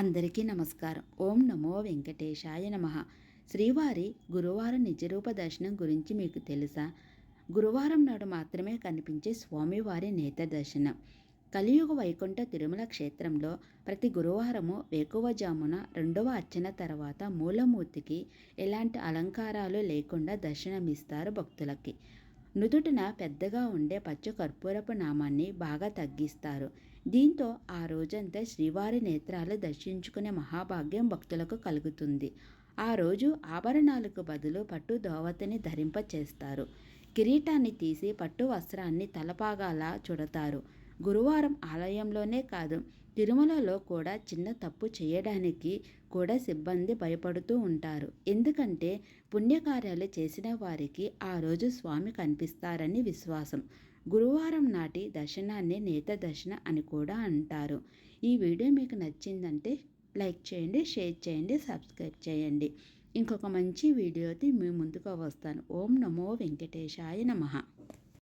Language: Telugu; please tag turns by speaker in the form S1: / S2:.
S1: అందరికీ నమస్కారం. ఓం నమో వెంకటేశాయ నమ. శ్రీవారి గురువారం నిజరూప దర్శనం గురించి మీకు తెలుసా? గురువారం నాడు మాత్రమే కనిపించే స్వామివారి నేత దర్శనం. కలియుగ వైకుంఠ తిరుమల క్షేత్రంలో ప్రతి గురువారము వేకువజామున రెండవ అర్చన తర్వాత మూలమూర్తికి ఎలాంటి అలంకారాలు లేకుండా దర్శనమిస్తారు భక్తులకి. నుదుటిన పెద్దగా ఉండే పచ్చ కర్పూరపు నామాన్ని బాగా తగ్గిస్తారు. దీంతో ఆ రోజంతా శ్రీవారి నేత్రాలు దర్శించుకునే మహాభాగ్యం భక్తులకు కలుగుతుంది. ఆ రోజు ఆభరణాలకు బదులు పట్టు దోవతిని ధరింప చేస్తారు కిరీటాన్ని తీసి పట్టు వస్త్రాన్ని తలపాగాలా చుడతారు. గురువారం ఆలయంలోనే కాదు తిరుమలలో కూడా చిన్న తప్పు చేయడానికి కూడా సిబ్బంది భయపడుతూ ఉంటారు. ఎందుకంటే పుణ్యకార్యాలు చేసిన వారికి ఆ రోజు స్వామి కనిపిస్తారని విశ్వాసం. గురువారం నాటి దర్శనాన్ని నేత దర్శన అని కూడా అంటారు. ఈ వీడియో మీకు నచ్చిందంటే లైక్ చేయండి షేర్ చేయండి సబ్స్క్రైబ్ చేయండి. ఇంకొక మంచి వీడియోతో మీ ముందుకు వస్తాను. ఓం నమో వెంకటేశాయ నమః.